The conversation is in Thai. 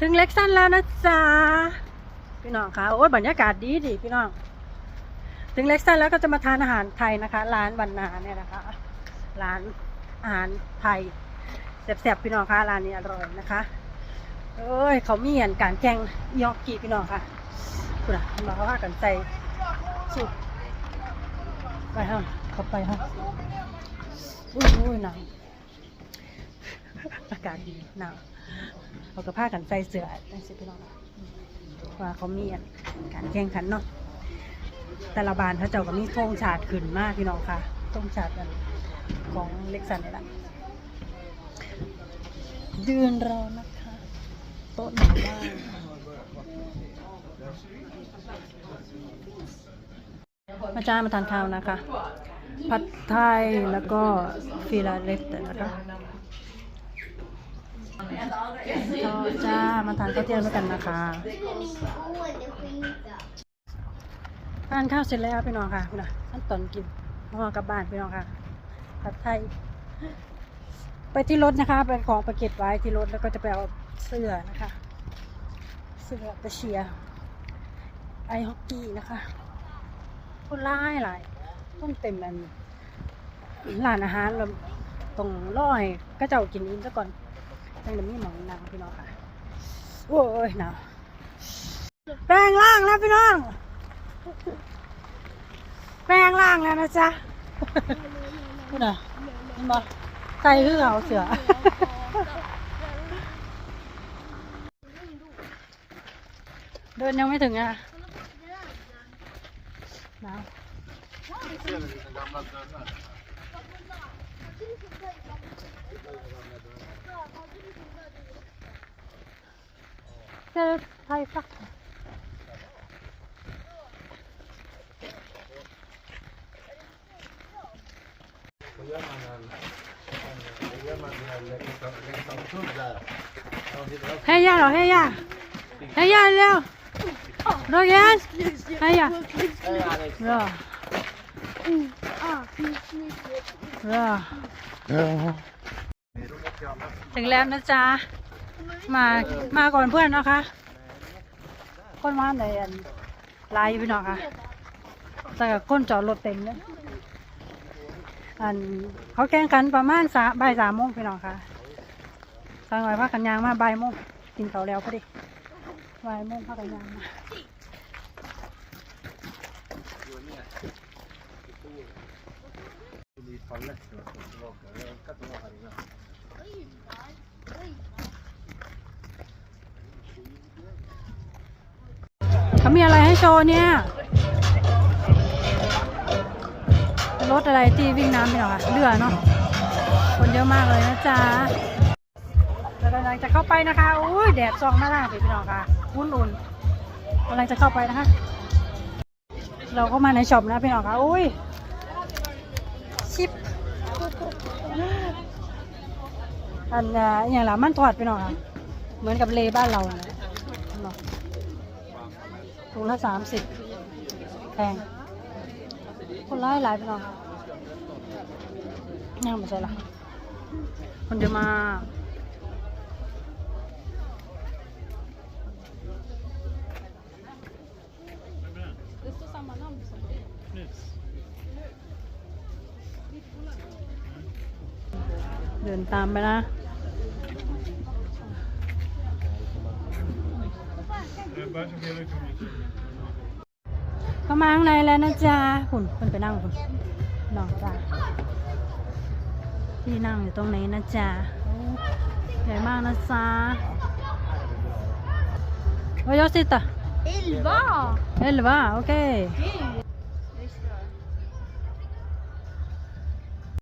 ถึงเล็กซันแล้วนะจ๊ะพี่น้องคะโอ้ยบรรยากาศดีดีพี่น้อง ถึงเล็กซันแล้วก็จะมาทานอาหารไทยนะคะ ร้านวันนาเนี่ยนะคะ ร้านอาหารไทยแซ่บๆพี่น้องคะร้านนี้อร่อยนะคะเอ้ยเขามีอันการแกงยอกกีพี่น้องค่ะคุณอะมาเขาว่ากันใจสุดไปฮะเข้าไปฮะอุ้ยอุ้ยหนาวอากาศดีหนาว เขาก็พากันใส่เสื้อนั่นสิพี่น้องว่าเขามีอันการแข่งขันเนาะแต่ละบานเขาเจ้าก็มีธงชาติขึ้นมากพี่น้องค่ะธงชาติของเล็กซันนี่แหละยืนรอนะคะโต๊ะหนบ้างมาจ้ามาทานข้าวนะคะ ผัดไทยแล้วก็ฟิลาเล็กนะคะ ก็จ้ามาทานข้าวเที่ยงด้วยกันนะคะทานข้าวเสร็จแล้วพี่น้องค่ะนะขั้นตอนกินห่อกลับบ้านพี่น้องค่ะผัดไทย ไปที่รถนะคะเป็นของไปเก็บไว้ที่รถแล้วก็จะไปเอาเสื้อนะคะ เสื้อไปเชียไอฮอกกี้นะคะคนร้ายหลายต้องเต็มอันร้านอาหารเราตรงร้อยก็จ้ากินอิ่มซะก่อน จังเดี๋ยวมีหมองนางพี่น้องค่ะโอ้ยหนาวแปลงร่างแล้วพี่น้อง แปลงร่างแล้วนะจ๊ะพูดอะเห็นบ่ใส่คือเอาเสือเดินยังไม่ถึงอะหนาว เจอไทยฟัก Heja då, heja! Heja Leo! Roger! Heja! Bra. Bra. ถึงแล้วนะจ๊ะ มามาก่อนเพื่อนนะคะคนมาไหนอันลายอยู่พี่น้องค่ะแต่กับคนจอดรถเต็มเลยอันเขาแข่งขันประมาณสามบ่ายสามโมงพี่น้องค่ะทางหน่อยพักกันยางมาบ่ายโมงกินเขาแล้วพอดีบ่ายโมงพักกันยางมา เขามีอะไรให้โชว์เนี่ย รถอะไรที่วิ่งน้ำพี่หรอคะเรือเนาะ คนเยอะมากเลยนะจ๊ะเรากำลังจะเข้าไปนะคะ อุ้ยแดดส่องหน้าพี่พี่น้องค่ะอุ่นๆกำลังจะเข้าไปนะคะ เราเข้ามาในช็อปนะพี่น้องค่ะ อุ้ย ชิปอันอะอย่างละมันทอดพี่น้องค่ะ เหมือนกับเลบ้านเราเลยเนาะถุงละสามสิบแพงคนร้ายหลายพี่น้องค่งม่ใช่ละคนเยอะมาเดินตามไปนะ เข้ามาข้างในแล้วนะจ๊ะหุ่นคนไปนั่งคุณน้องจ้าที่นั่งอยู่ตรงนี้นะจ๊ะโอ้ใหญ่มากนะจ๊ะโอ้ยสิตา Il va เฮ้ยหรือว่าโอเค Sì.